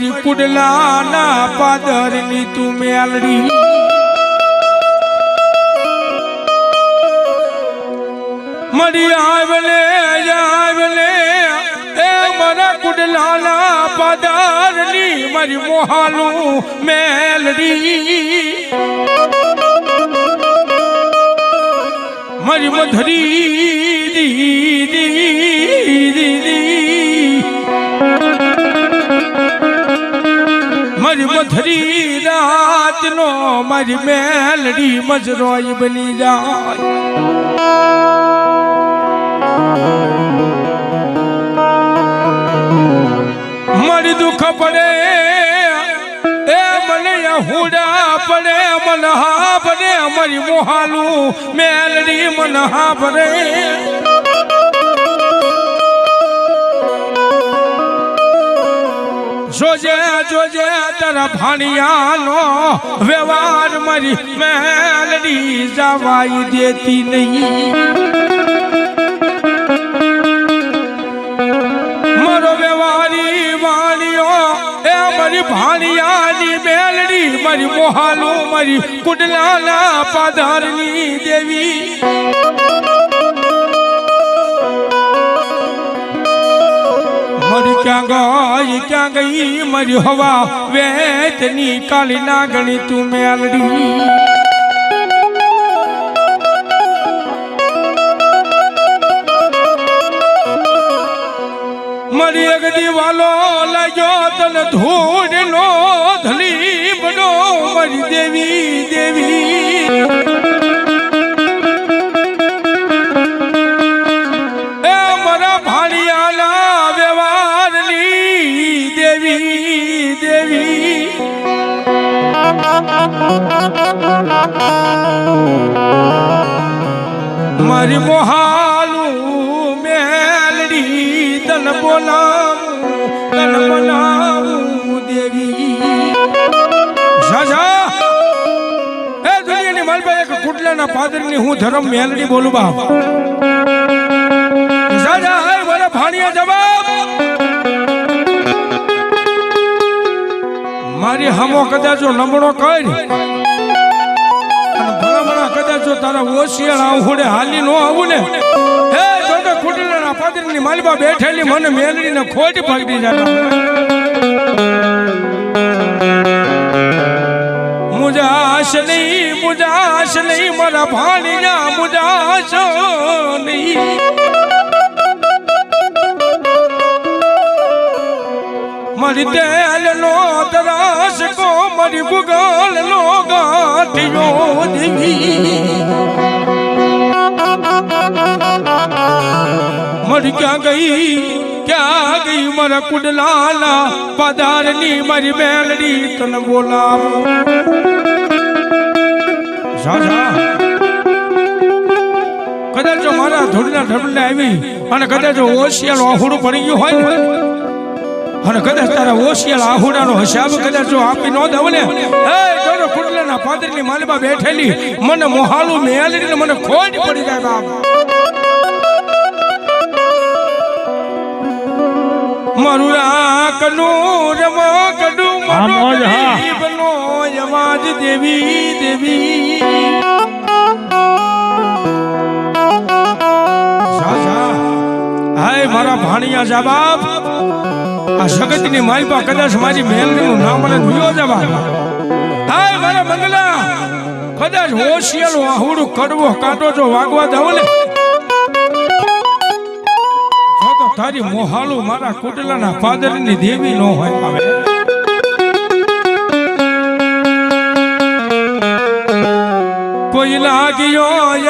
મારી કુડલાના પાદરની તું મેલડી મરી આવલે આવલે એ મારા કુડલાના પાદરની મારી મોહાલું મેલડી મારી મધરી મારી રાત નો મારી મેલડી મજરોય બની જાય. મારી દુઃખ પડે, એ મને હુડા પડે, મનહા પડે, મારી મોહાલું મેલડી મનહા પડે. જોજે જોજે, તારા ભાણિયાનો વ્યવહાર મારી મેલડી જવાઈ દેતી નહીં. મારો વ્યવહારી વાણીઓ, એ મારી ભાણિયાની મેલડી, મારી મોહાલું મારી કુડલાના પાધારની દેવી. મારી ક્યાં ગઈ ક્યાં ગઈ? મારી હવા વેતની કાળી નાગણી તું મેલડી. મારી એક દીવાલો લાગ્યો તને ધૂળ નો ધલી બનો. મારી દેવી દેવી. મારી મોહાલું મેલડી તન બોલાવું તન બોલાવું દેવી. સાજા એ દુનિયાની માલભાઈ, એક કુટલાના પાદરની હું ધરમ મેલડી બોલું બાપ. સાજા હે મારા ભાણિયા જવાબ મારી હમો જો લમણો કરી. અને ભલા ભલા કદાચ જો તારા ઓશિયાળ આવડે હાલી નો આવું ને. હે, તો કુટલાના પાદરની માલબા બેઠેલી મને મેલડીને ખોટ પકડી જાય. મુજાશ નહીં મુજાશ નહીં, મારા ભાણીના મુજાશ નહીં. મારી તેલ નો તરાસ કો, મારી ભૂગોલ નો ગાંઠિયો દેવી મરી ક્યાં ગઈ? ક્યાં ગઈ? મારા કુડલાલા પધારની મારી બેલડી તને બોલાવ. કદાચ મારા ધૂળના ઢબલે આવી અને કદાચ જો ઓશિયાળ આહુડું પડી ગયું હોય અને કદાચ તારા ઓશિયાળ આહુડાનો હિસાબ કદાચ જો આપી ન દઉં ને એ જોજો કુટલાના પાદરની માલબા બેઠેલી મને મોહાલું મેલડીને મને ખોટ પડી જાય બાપ. મારું રાખનું રમકડું કડું મોજ, હા. ગરીબનો દેવી દેવી. હાય મારા ભાણિયા જા બાપ. આ જગતની માલપા કદાચ મારી મેલનું નામ મને ભૂલ્યો જવા. હાય, મારા મંગલા. કદાચ હોશિયલ આહુડું કડવો કાંટો જો વાગવા દઉં ને. તારી મોહાલુ મારા કુટલાના પાદરની દેવી નો હોય. આવે કોઈ લાગ્યો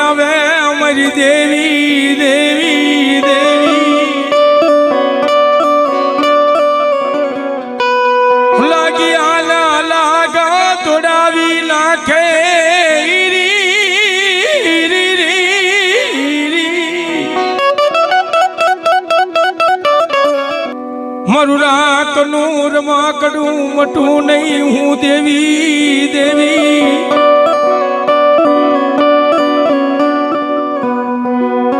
આવે અમારી દેવી દેવી દેવી. મારું રાખનું રમાકડું મટું નહીં, હું દેવી દેવી.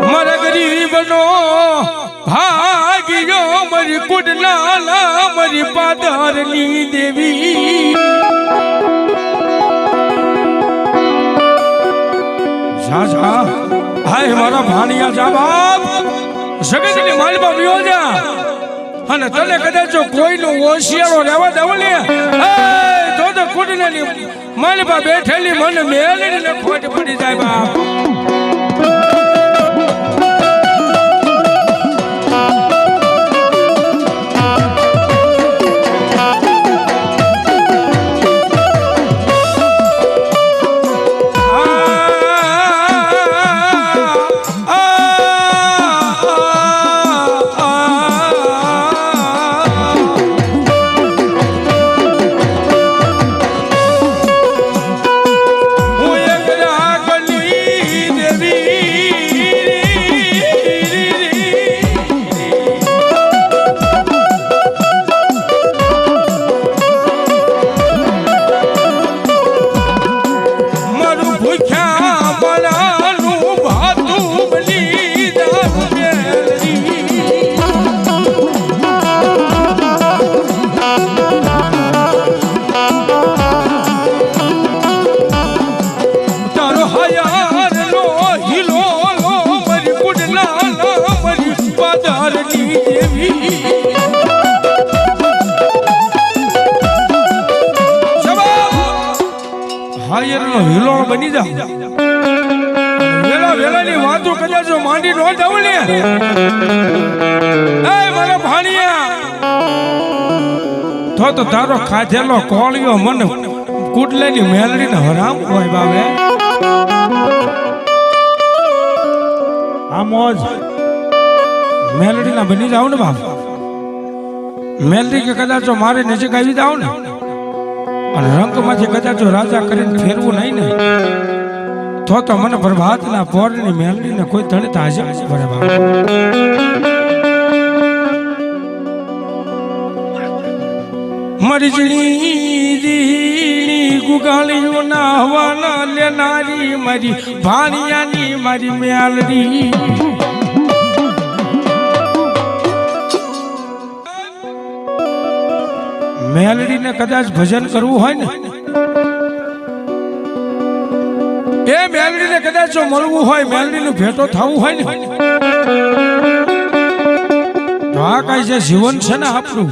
મારા ગરીબનો ભાગ્યો મારી મારી મરી ના પાદરની દેવી. જા જા. હાય, મારા ભાણિયા જા બાપ. જગતની માલમાં વિયો જા અને તને કદાચ કોઈનું ઓશિયાળો રહેવા દઉં ને? તો તો તો કુડલાની માલમાં બેઠેલી મને મેલડીને ખોટ પડી જાય બાપ. હિલો વેલા વેલા ની વાતો કદાચ માંડી નો જાવ ને. એ મારા ભાણિયા. તો તો તારો ખાધેલો કોળિયો મને કુટલેની મેલડીને હરામ હોય બાવે. આ મોજ મેલડીના બની જાવ ને બાપ. મેલડી કે કદાચ મારી નજીક આવી જાવ ને અને રંગમાંથી કદાચ જો રાજા કરીને ફેરવું નહીં ને, તો તો મને પ્રભાતના પોરની મેલડીને કોઈ તળિત હાજર પડે બાપ. મરજણી દીણી ગુગાળીઓના હવાના લેનારી મારી ભાણિયાની મારી મેલડી. મેલડીને કદાચ ભજન કરવું હોય ને? એ મેલડીને કદાચ જો મળવું હોય મેલડીનું ભેટો થવું હોય ને? તો આ કઈ જે જીવન છે ને આપણું,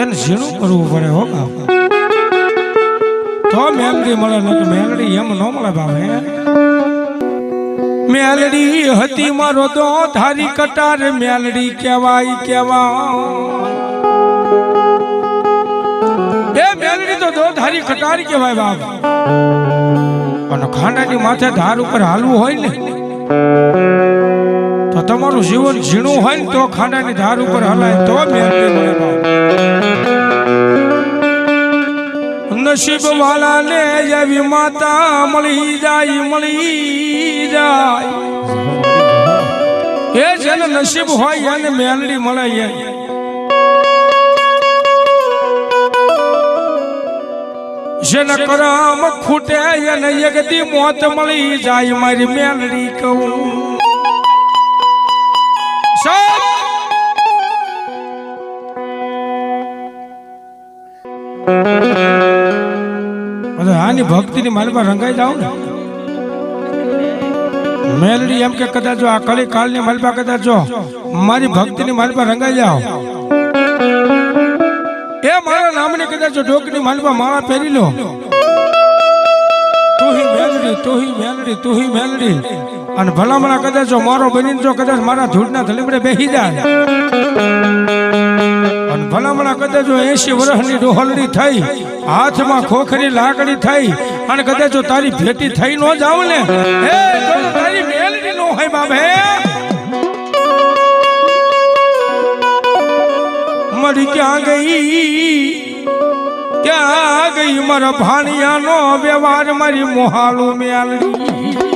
એને ઝીણું કરવું પડે હો બાપ. તો મેલડી મળે ન તો મેલડી એમ ન મળે બાપ મેલડી હતી મારો તો ધારી કટાર મેલડી કહેવાય કેવા કટારી કહેવાય બાપ. અને ખાંડાની માથે ધાર ઉપર હાલવું હોય ને, તો તમારું જીવન ઝીણું હોય ને તો ખાંડાની ધાર ઉપર હલાય તો નસીબ વાળા ને એવી માતા મળી જાય મળી જાય. એ જેને નસીબ હોય એને મેલડી મળે જેને કરમ ખૂટે એને એકદી મોત મળી જાય, મારી મેલડી કહું. આની ભક્તિ ની માલમાં રંગાઈ જાવ ને. મેલડી એમ કે કદાચ જો આ કળી કાળની માલમાં કદાચ જો મારી ભક્તિની માલમાં રંગાઈ જાવ એ મારા નામની કદાચ ઢોકની માલમાં માળા પહેરી લો. તુહી મેલડી તુહી મેલડી તુહી મેલડી. અને ભલામણા કદાચ મારો બનીને જો કદાચ મારા ધૂળના ધલીમડે બેસી જાય. અને ભલામણા કદાચ જો એસી વર્ષની ડોહલડી થઈ, હાથમાં ખોખરી લાકડી થઈ, અને કદાચ તારી ભેટી થઈ ન જાવ ને. તારી મેલડી નો હોય બાપ હે મરી ક્યાં ગઈ? ક્યાં ગઈ? મારા ભાણિયાનો વ્યવહાર મારી મોહાલું મેલડી